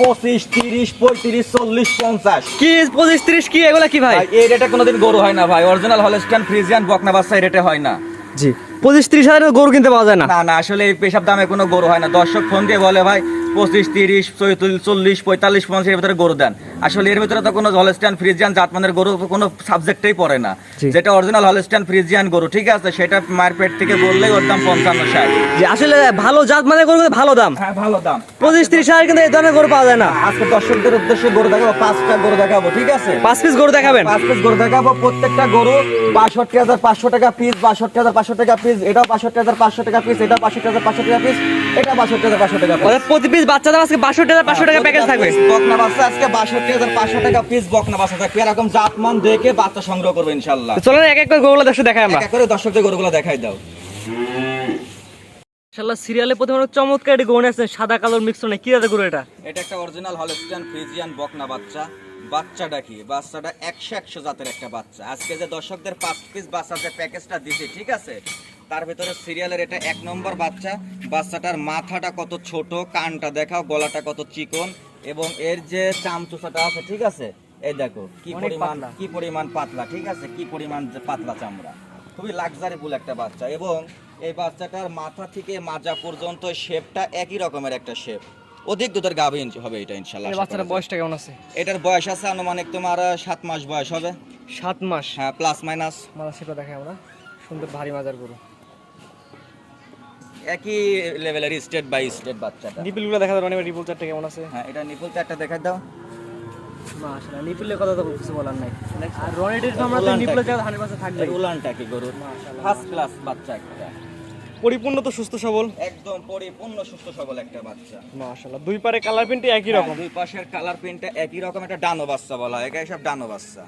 পঁচিশ তিরিশ পঁয়ত্রিশ চল্লিশ পঞ্চাশ। কি পঁচিশ তিরিশ কি? এগুলা কি ভাই? এই রেটে কোনোদিন গরু হয় না ভাই। অরিজিনাল হলস্টান ফ্রিজিয়ান বকনা বাচ্চা এই রেটে হয় না। জি। পঁচিশ ত্রিশ হাজার গরু কিনতে পাওয়া যায় না? না না আসলে এই পেশাব দামে কোনো গরু হয় না। দর্শক ফোন দিয়ে বলে ভাই পঁচিশ তিরিশ চল্লিশ পঁয়তাল্লিশ পঞ্চাশ এর ভিতরে গরু দেন। আসলে এর ভিতরে তো কোনো হলস্টান ফ্রিজিয়ান জাতমানের গরু কোনো সাবজেক্টেই পড়ে না। যেটা অরিজিনাল হলস্টান ফ্রিজিয়ান গরু ঠিক আছে? সেটা মায়ের পেট থেকে বললেই ওর দাম পঞ্চান্ন ষাট। আসলে ভালো জাত মানে গরু ভালো দাম। হ্যাঁ ভালো দাম। পঁচিশ ত্রিশ হাজার কিন্তু এই ধরনের গরু পাওয়া যায় না। আজকে দর্শকদের উদ্দেশ্যে গরু দেখাবো পাঁচটা গরু দেখাবো ঠিক আছে? পাঁচ পিস গরু দেখাবেন? পাঁচ পিস গরু দেখাবো প্রত্যেকটা গরু বাষট্টি হাজার পাঁচশো টাকা পিস বাষট্টি হাজার পাঁচশো টাকা পিস এটাও বাষট্টি হাজার পাঁচশো টাকা পিস এটা বাষট্টি হাজার পাঁচশো টাকা পিস এটা বাষট্টি হাজার পাঁচশো টাকা প্রতি পিস বাচ্চা দাম আজকে বাষট্টি হাজার পাঁচশো টাকা প্যাকেজ থাকবে। বকনা বাচ্চা আজকে বাষট্টি হাজার পাঁচশো টাকা পিস বকনা বাচ্চা থাকবে। এরকম জাতমান দেখে বাচ্চা সংগ্রহ করব ইনশাল্লাহ তো চলেন এক এক করে গরুগুলো দেখে দেখাই আমরা। এক করে দর্শকদের গরুগুলো দেখাই দাও। ইনশাল্লাহ সিরিয়ালে প্রথমে অনেক চমৎকার একটি গরু আছে সাদা কালোর মিক্স নেই কি গরু এটা? এটা একটা অরিজিনাল হলস্টিয়ান ফ্রিজিয়ান বকনা বাচ্চা। বাচ্চাটা কি? বাচ্চাটা একশো একশো জাতের একটা বাচ্চা। আজকে যে দর্শকদের পাঁচ পিস বাচ্চার যে প্যাকেজটা দিছি ঠিক আছে? তার ভিতরে সিরিয়ালের এটা এক নম্বর বাচ্চা। বাচ্চাটার মাথাটা কত ছোট কানটা দেখাও গলাটা কত চিকন এবং এর যে চামচুসাটা আছে ঠিক আছে? এই দেখো কি পরিমাণ কি পরিমাণ পাতলা ঠিক আছে? কি পরিমাণ পাতলা চামড়া। খুবই লাক্সারিফুল একটা বাচ্চা এবং এই বাচ্চাটার মাথা থেকে মাজা পর্যন্ত শেপটা একই রকমের একটা শেপ অধিক দুধের গাভী হবে এটা আশা বাচ্চাটার বয়সটা কেমন আছে? এটার বয়স আছে আনুমানিক তোমার সাত মাস বয়স হবে। সাত মাস? হ্যাঁ প্লাস মাইনাস মালা সেটা দেখাই আমরা। সুন্দর ভারী মাজার গরু। একই লেভেলের স্টেট বাই স্টেট বাচ্চাটা। নিপুলগুলো দেখা দাও নিপুল চারটা কেমন আছে? হ্যাঁ এটা নিপুল চারটা দেখা দাও। মাশাআল্লাহ নিপিলের কথা তো কিছু বলার নাই। আর রনেটের আমরা তো নিপুলের? জায়গা হান্ড্রেড পার্সেন্ট থাকবে। উলানটা কি গরুর। ফার্স্ট ক্লাস বাচ্চা একটা। পরিপূর্ণ তো সুস্থ সবল? একদম পরিপূর্ণ সুস্থ সবল একটা বাচ্চা। মাশাআল্লাহ। দুই পারে কালার প্রিন্টই একই রকম। হ্যাঁ, দুই পাশের কালার প্রিন্টটা একই রকম একটা ডানো বাচ্চা বলা হয়। এটাই সব ডানো বাচ্চা।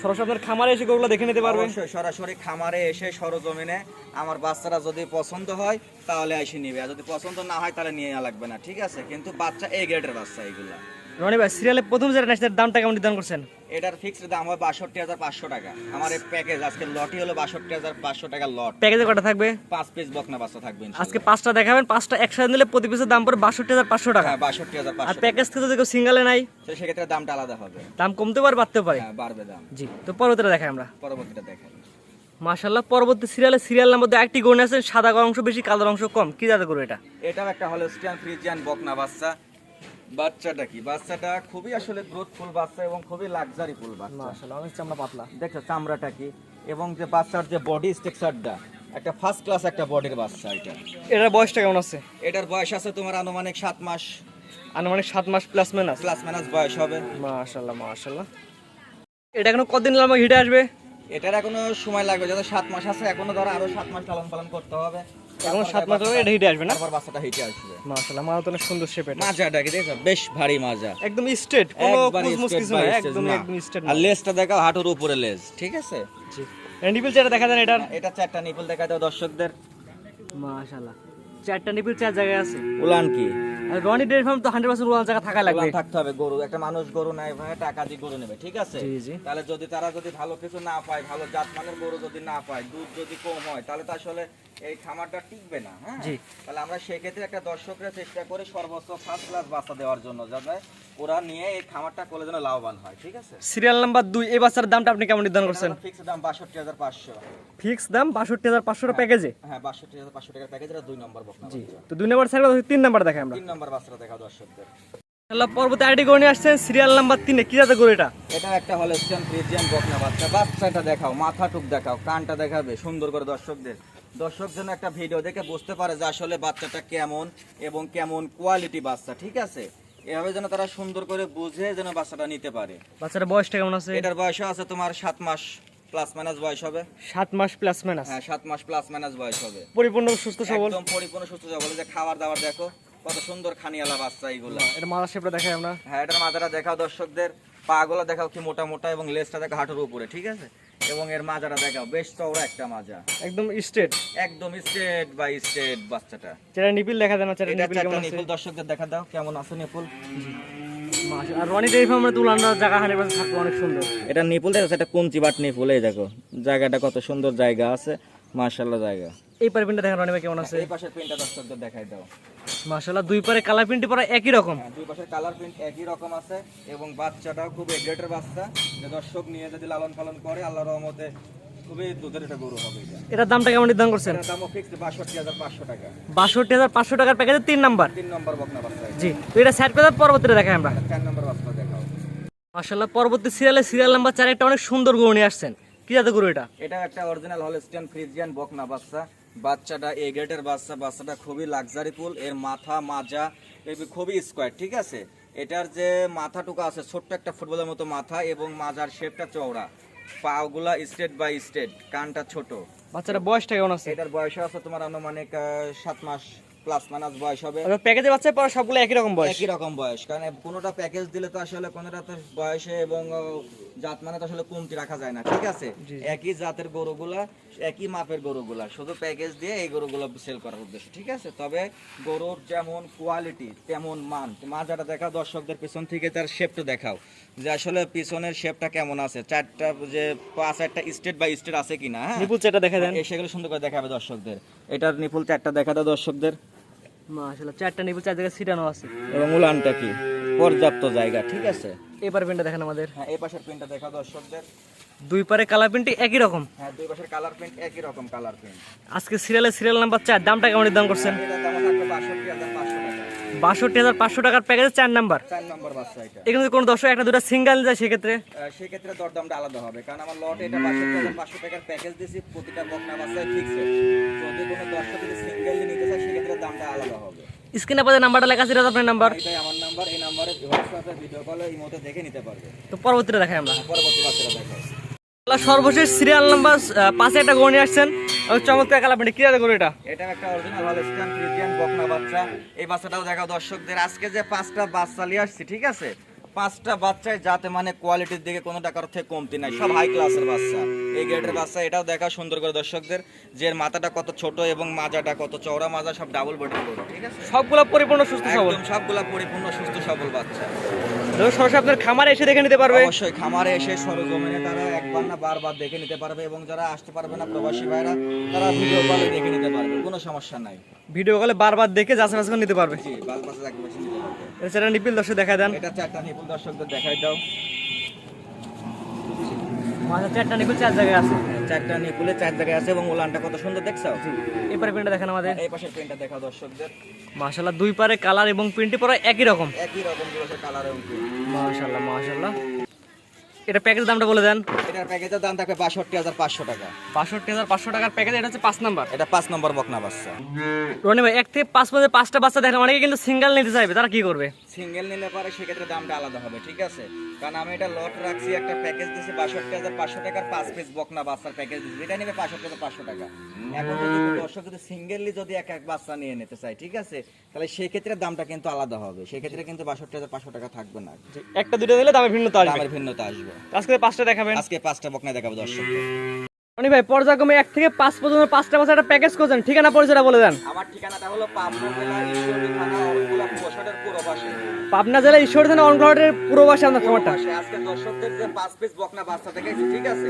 সরাসরি আপনার খামারে এসে গরুগুলো দেখে নিতে পারবে অবশ্যই সরাসরি খামারে এসে সরজমিনে আমার বাচ্চারা যদি পছন্দ হয় তাহলে এসে নিবে। আর যদি পছন্দ না হয় তাহলে নিয়ে লাগবে না। ঠিক আছে? কিন্তু বাচ্চা এই গ্রেডের বাচ্চা এইগুলা রনি ভাই সিরিয়ালে প্রথম যেটা নেক্সট দামটা কেমন নির্ধারণ করছেন? এটার ফিক্সড দাম হয় বাষট্টি হাজার পাঁচশো টাকা। আমার এই প্যাকেজ আজকে লটই হলো বাষট্টি হাজার পাঁচশো টাকা লট প্যাকেজে কটা থাকবে? পাঁচ পিস বকনা বাচ্চা থাকবে আজকে পাঁচটা দেখাবেন পাঁচটা একসাথে নিলে প্রতি পিসের দাম পড়ে বাষট্টি হাজার পাঁচশো টাকা। হ্যাঁ বাষট্টি হাজার আর প্যাকেজ থেকে যদি কেউ সিঙ্গেলে নাই সেক্ষেত্রে দামটা আলাদা হবে। দাম কমতে পারে বাড়তেও পারে। হ্যাঁ বাড়বে দাম। জি তো পরবর্তীটা দেখাই আমরা। পরবর্তীটা দেখাই। মাশাল্লাহ পরবর্তী সিরিয়ালে সিরিয়াল নাম্বার একটি গরু আছে সাদা অংশ বেশি কালোর অংশ কম। কি জাতের গরু এটা? এটাও একটা হলস্টিয়ান ফ্রিজিয়ান বকনা বাচ্চা। বাচ্চাটা কি? বাচ্চাটা খুবই আসলে গ্রোথফুল বাচ্চা এবং খুবই লাক্সারি ফুল বাচ্চা। অনেক চামড়া পাতলা। দেখছ চামড়াটা কি? এবং যে বাচ্চার যে বডি স্ট্রাকচারটা একটা ফার্স্ট ক্লাস একটা বডির বাচ্চা এটা। এটার বয়সটা কেমন আছে? এটার বয়স আছে তোমার আনুমানিক সাত মাস। আনুমানিক সাত মাস প্লাস মাইনাস প্লাস মাইনাস বয়স হবে। মাশাল্লাহ মাশাল্লাহ এটা এখন কতদিন আমার হিটে আসবে? এটার এখনও সময় লাগবে যত সাত মাস আছে। এখনও ধরো আরও সাত মাস লালন পালন করতে হবে। এখন সাত মাস হলে এটা হিটে আসবে না? তারপর বাচ্চাটা হিটে আসবে। অনেক সুন্দর শেপ মাজাটা কি দেখছ? বেশ ভারী মাজা। একদম স্ট্রেট কোনো কিছু না একদম একদম স্ট্রেট আর লেজটা দেখাও হাঁটুর উপরে লেজ ঠিক আছে? জি। নিপিল যেটা দেখা যায় এটার। এটা চারটা নিপুল দেখা দাও দর্শকদের। মাশাল্লাহ চারটা নিপিল চার জায়গায় আছে। উলান কি? রনি ডেয়ারি ফার্ম তো হান্ড্রেড পার্সেন্ট উড়ান জায়গা থাকা লাগবে। থাকতে হবে গরু। একটা মানুষ গরু নাই ভাই টাকা দিয়ে গরু নেবে ঠিক আছে। তাহলে যদি তারা যদি ভালো কিছু না পায় ভালো জাতমানের গরু যদি না পায় দুধ যদি কম হয় তাহলে তো আসলে এই খামারটা টিকবে না হ্যাঁ? তাহলে আমরা সেক্ষেত্রে একটা দর্শকরা চেষ্টা করি সর্বোচ্চ ফার্স্ট ক্লাস বাচ্চা দেওয়ার জন্য যাতে ওরা নিয়ে এই খামারটা করলে যেন লাভবান হয় ঠিক আছে? সিরিয়াল নাম্বার দুই এই বাচ্চার দামটা আপনি কেমন নির্ধারণ করছেন? ফিক্স দাম বাষট্টি হাজার পাঁচশো। ফিক্স দাম বাষট্টি হাজার পাঁচশো প্যাকেজে হ্যাঁ বাষট্টি হাজার পাঁচশো টাকার প্যাকেজ দুই নম্বর বকনা জি। তো দুই নম্বর তিন নাম্বার দেখাই আমরা। তিন নম্বর বাচ্চাটা দর্শকদের। পর্বতে আইডি গরু নিয়ে আসছেন সিরিয়াল নাম্বার তিনে। কি এটা? এটা একটা হলস্টিয়ান ফ্রিজিয়ান বকনা বাচ্চা। বাচ্চাটা দেখাও মাথা টুক দেখাও কানটা দেখাবে সুন্দর করে দর্শকদের। দর্শক যেন একটা ভিডিও দেখে বুঝতে পারে যে আসলে বাচ্চাটা কেমন এবং কেমন কোয়ালিটি বাচ্চা ঠিক আছে? এভাবে যেন তারা সুন্দর করে বুঝে যেন বাচ্চাটা নিতে পারে। বাচ্চার বয়সটা কেমন আছে? এটার বয়স আছে তোমার সাত মাস প্লাস মাইনাস বয়স হবে। সাত মাস প্লাস মাইনাস হ্যাঁ সাত মাস প্লাস মাইনাস বয়স হবে। পরিপূর্ণ সুস্থ সবল? একদম পরিপূর্ণ সুস্থ সবল। যে খাবার দাবার দেখো কত সুন্দর খানিয়ালা বাচ্চা এইগুলা। এটা মাথা শেপটা দেখাই আমরা। হ্যাঁ এটার মাথাটা দেখাও দর্শকদের। পাগুলো দেখাও কি মোটা মোটা এবং লেজটা দেখো হাঁটুর উপরে ঠিক আছে? এবং এর মাজাটা দেখাও বেশ চওড়া একটা মাজা। একদম স্ট্রেট একদম স্ট্রেট বাই স্ট্রেট বাচ্চাটা। চেরা নিপিল দেখা দেন চেরা নিপিল কেমন আছে? নিপুল দর্শকদের দেখা দাও কেমন আছে নিপুল? আর রনি দেইফ আমরা তুলানরা জায়গা হানে পাশে থাকতো অনেক সুন্দর। এটা নিপুল দেখো এটা কুঞ্চি বাট নিপুল এই দেখো। জায়গাটা কত সুন্দর জায়গা আছে মাশাআল্লাহ জায়গা। এই পারে প্রিন্টটা দেখেন রনি ভাই কেমন আছে। এই পাশের প্রিন্টটা দর্শকদের দেখাই দাও। মাশাল্লাহ দুই পারে কালার প্রিন্ট পরা একই রকম। হ্যাঁ, দুই পাশের কালার প্রিন্ট একই রকম আছে এবং বাচ্চাটাও খুব এগ্রেটের বাচ্চা। যে দর্শক নিয়ে যদি লালন পালন করে আল্লাহর রহমতে খুবই দুধের একটা গরু হবে এটা। এটার দামটা কেমন নির্ধারণ করছেন? এটার দামও ফিক্সড বাষট্টি হাজার পাঁচশো টাকা। বাষট্টি হাজার পাঁচশো টাকার প্যাকেজের তিন নাম্বার। তিন নম্বর বকনা বাচ্চা জি তো এটা সাইড করে পরবর্তীতে দেখাই আমরা। এটা চার নম্বর বাচ্চা দেখাও। মাশাল্লাহ পরবর্তী সিরিয়ালে সিরিয়াল নাম্বার চার একটা অনেক সুন্দর গরু নিয়ে আসছেন। কি জাতের গরু এটা? এটা একটা অরিজিনাল হলস্টিয়ান ফ্রিজিয়ান বকনা বাচ্চা। বাচ্চাটা এ গ্রেডের বাচ্চা বাচ্চাটা খুবই লাক্সারি ফুল এর মাথা মাজা খুবই স্কোয়ার ঠিক আছে? এটার যে মাথাটুকু আছে ছোট্ট একটা ফুটবলের মতো মাথা এবং মাজার শেপটা চওড়া। পাগুলা স্টেট বাই স্টেট কানটা ছোট। বাচ্চাটা বয়সটা কেমন আছে? এটার বয়স আছে তোমার আনুমানিক সাত মাস প্লাস মাইনাস বয়স হবে। আচ্ছা প্যাকেজে বাচ্চা পড়া সবগুলো একই রকম বয়স? একই রকম বয়স কারণ কোনোটা প্যাকেজ দিলে তো আসলে কোনোটা তো বয়সে এবং জাত মানে তো আসলে কমতি রাখা যায় না ঠিক আছে? একই জাতের গরুগুলা একই মাপের গরুগুলা শুধু প্যাকেজ দিয়ে এই গরুগুলো সেল করার উদ্দেশ্য ঠিক আছে? তবে গরুর যেমন কোয়ালিটি তেমন মান মাজাটা দেখাও দর্শকদের পিছন থেকে তার শেপটা দেখাও যে আসলে পিছনের শেপটা কেমন আছে চারটা যে পাঁচ একটা স্টেট বাই স্টেট আছে কিনা হ্যাঁ? নিপুল চেটা দেখা দেন। সেগুলো সুন্দর করে দেখাবে দর্শকদের। এটার নিপুল চারটা দেখা দাও দর্শকদের। মাশাল্লাহ চারটা নিপুল চার জায়গায় সিটানো আছে। এবং উলানটা কি? পর্যাপ্ত জায়গা ঠিক আছে? এই পারে প্রিন্টটা দেখেন আমাদের। হ্যাঁ এই পাশের প্রিন্টটা দেখা দর্শকদের। দুই পারে কালার প্রিন্টই একই রকম। হ্যাঁ দুই পাশের কালার প্রিন্ট একই রকম কালার প্রিন্ট আজকে সিরিয়ালে সিরিয়াল নাম্বার চার দামটা কেমন করছেন? দাম থাকবে বাষট্টি হাজার পাঁচশো টাকার প্যাকেজের চার নাম্বার চার নম্বর বাচ্চা এটা। এখানে যদি কোনো দর্শক একটা দুটা সিঙ্গেল যায় সেক্ষেত্রে? সেক্ষেত্রে দরদামটা আলাদা হবে। কারণ আমার লটে এটা বাষট্টি হাজার পাঁচশো টাকার প্যাকেজ দিয়েছি প্রতিটা বকনা বাচ্চায় ফিক্সড যদি কোনো দর্শক যদি সিঙ্গেলি নিতে চায় সেক্ষেত্রে দামটা আলাদা হবে। স্ক্রিনে পাশে নাম্বারটা লেখা আছে আপনার নাম্বার। এটাই আমার নাম্বার এই নাম্বারে হোয়াটসঅ্যাপে ভিডিও কলে এই মতো দেখে নিতে পারবে। তো পরবর্তীতে দেখাই আমরা। পরবর্তী বাচ্চারা দেখো। আল্লাহ, সর্বশেষ সিরিয়াল নাম্বার পাঁচে একটা নিয়ে আসছেন। চমৎকার কালার প্রিন্ট কি জাতের গরু এটা? এটা একটা অরিজিনাল হলস্টাইন ফ্রিজিয়ান বকনা বাচ্চা। এই বাচ্চাটাও দেখাও দর্শকদের আজকে যে পাঁচটা বাচ্চা নিয়ে আসছি ঠিক আছে? পাঁচটা বাচ্চায় যাতে মানে কোয়ালিটির দিকে কোনো টাকার থেকে কমতি নাই। সব হাই ক্লাসের বাচ্চা। এই গ্রেডের বাচ্চা এটাও দেখা সুন্দর করে দর্শকদের যে মাথাটা কত ছোট এবং মাজাটা কত চওড়া মাজা সব ডাবল বডি ঠিক আছে সবগুলো পরিপূর্ণ সুস্থ সবল। সবগুলা পরিপূর্ণ সুস্থ সবল বাচ্চা। ধরো সরাসরি আপনার খামারে এসে দেখে নিতে পারবে। অবশ্যই খামারে এসে সরজমিনে তারা একবার না বারবার দেখে নিতে পারবে এবং যারা আসতে পারবে না প্রবাসী ভাইরা তারা ভিডিও কলে দেখে নিতে পারবে কোনো সমস্যা নাই। ভিডিও কলে বারবার দেখে যাচাই বাছাই করে নিতে পারবে। জি বাল বাচ্চা একবার নিতে পারবে। নিপিল দর্শক দেখা দেন। এটা চারটা নিপুল দর্শকদের দেখাই দাও। মাঝে চারটা নিপিল চার জায়গায় আছে। চারটা নেকুলে চার জায়গায় আছে এবং ওলানটা কত সুন্দর দেখছ? এবারে প্রিন্টটা দেখেন আমাদের। এই পাশের প্রিন্টটা দেখাও দর্শকদের। মাশাআল্লাহ দুই পারে কালার এবং প্রিন্টে পরা একই রকম। একই রকম কালার এবং প্রিন্ট মাশাআল্লাহ মাশাল্লাহ এটা প্যাকেজ দামটা বলে দেন। এটার প্যাকেজের দাম থাকবে বাষট্টি হাজার পাঁচশো টাকা। বাষট্টি হাজার পাঁচশো টাকার প্যাকেজ এটা হচ্ছে পাঁচ নাম্বার। এটা পাঁচ নম্বর বকনা বাচ্চা। রনি ভাই এক থেকে পাঁচ মধ্যে পাঁচটা বাচ্চা দেখেন অনেকে কিন্তু সিঙ্গেল নিতে চাইবে তারা কি করবে? সিঙ্গেল নিলে পরে সেক্ষেত্রে দামটা আলাদা হবে ঠিক আছে? কারণ আমি এটা লট রাখছি একটা প্যাকেজ দিয়েছি বাষট্টি হাজার পাঁচশো টাকার পাঁচ পিস বকনা বাচ্চার প্যাকেজ দিয়েছি এটা নেবে বাষট্টি হাজার পাঁচশো টাকা। এখন যদি দর্শক যদি সিঙ্গেললি যদি এক এক বাচ্চা নিয়ে নিতে চাই ঠিক আছে? তাহলে সেক্ষেত্রে দামটা কিন্তু আলাদা হবে। সেক্ষেত্রে কিন্তু বাষট্টি হাজার পাঁচশো টাকা থাকবে না। একটা দুটো দিলে দামে ভিন্নতা আসবে। দামের ভিন্নতা আসবে। আজকে পাঁচটা দেখাবেন। আজকে পাঁচটা বকনা দেখাবো দর্শককে। রনি ভাই পর্যায়ক্রমে এক থেকে পাঁচ পর্যন্ত পাঁচটা একটা প্যাকেজ করছেন ঠিকানা পরিচয়টা বলে দেন। আমার ঠিকানাটা হলো পাবনা জেলা ঈশ্বরদী থানা অরণকুলা পাশে পাবনা জেলা আপনার খামারটা আজকে দর্শকদের যে পাঁচ পিস বকনা বাচ্চা দেখেছি ঠিক আছে?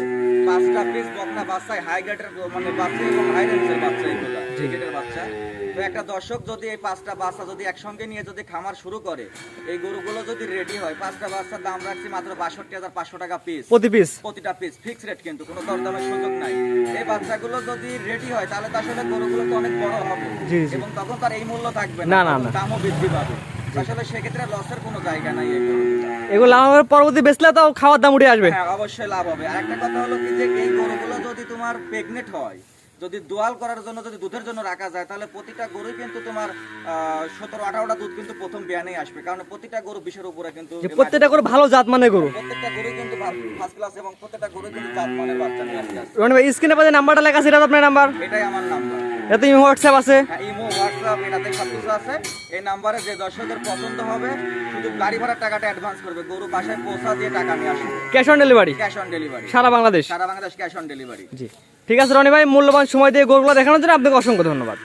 পাঁচটা পিস বকনা বাচ্চায় হাই গ্রেডের মানে বাচ্চা এবং হাই রেঞ্জের বাচ্চা এগুলো। বাচ্চা। তো একটা দর্শক যদি এই পাঁচটা বাচ্চা যদি একসঙ্গে নিয়ে যদি খামার শুরু করে এই গরুগুলো যদি রেডি হয় পাঁচটা বাচ্চার দাম রাখছি মাত্র বাষট্টি হাজার পাঁচশো টাকা পিস প্রতি পিস প্রতিটা পিস ফিক্স রেট কিন্তু কোনো দরদামের সুযোগ নাই। এই বাচ্চাগুলো যদি রেডি হয় তাহলে তো আসলে গরুগুলো তো অনেক বড় হবে। এবং তখন তার এই মূল্য থাকবে না, না না, দামও বৃদ্ধি পাবে। আসলে সেক্ষেত্রে লসের কোনো জায়গা নাই এই এগুলো আমার পরবর্তী বেচলে তো খাওয়ার দাম উঠে আসবে। হ্যাঁ অবশ্যই লাভ হবে। আর একটা কথা হলো কি যে এই গরুগুলো যদি তোমার প্রেগনেন্ট হয় যদি দোয়াল করার জন্য যদি দুধের জন্য রাখা যায় তাহলে প্রতিটা গরুই কিন্তু তোমার সতেরো আঠারোটা দুধ কিন্তু প্রথম বিয়ানেই আসবে। কারণ প্রতিটা গরু বিষের উপরে কিন্তু প্রত্যেকটা গরু ভালো জাত মানে গরু। প্রত্যেকটা গরু কিন্তু ফার্স্ট ক্লাস এবং প্রত্যেকটা গরু কিন্তু জাত মানের বাচ্চা নিয়ে আসছে রনি ভাই স্ক্রিনে পাশে নাম্বারটা লেখা আছে এটা আপনার নাম্বার এটাই আমার নাম্বার এতে হোয়াটসঅ্যাপ আছে। হ্যাঁ ইমো হোয়াটসঅ্যাপ এটাতে সব কিছু আছে। এই নাম্বারে যে দর্শকদের পছন্দ হবে শুধু গাড়ি ভাড়ার টাকাটা অ্যাডভান্স করবে। গরু বাসায় পৌঁছা দিয়ে টাকা নিয়ে আসবে। Cash on delivery cash on delivery সারা বাংলাদেশ? সারা বাংলাদেশ ক্যাশ অন ডেলিভারি জি। ঠিক আছে রনি ভাই মূল্যবান সময় দিয়ে গরুগুলো দেখানোর জন্য আপনাকে অসংখ্য ধন্যবাদ।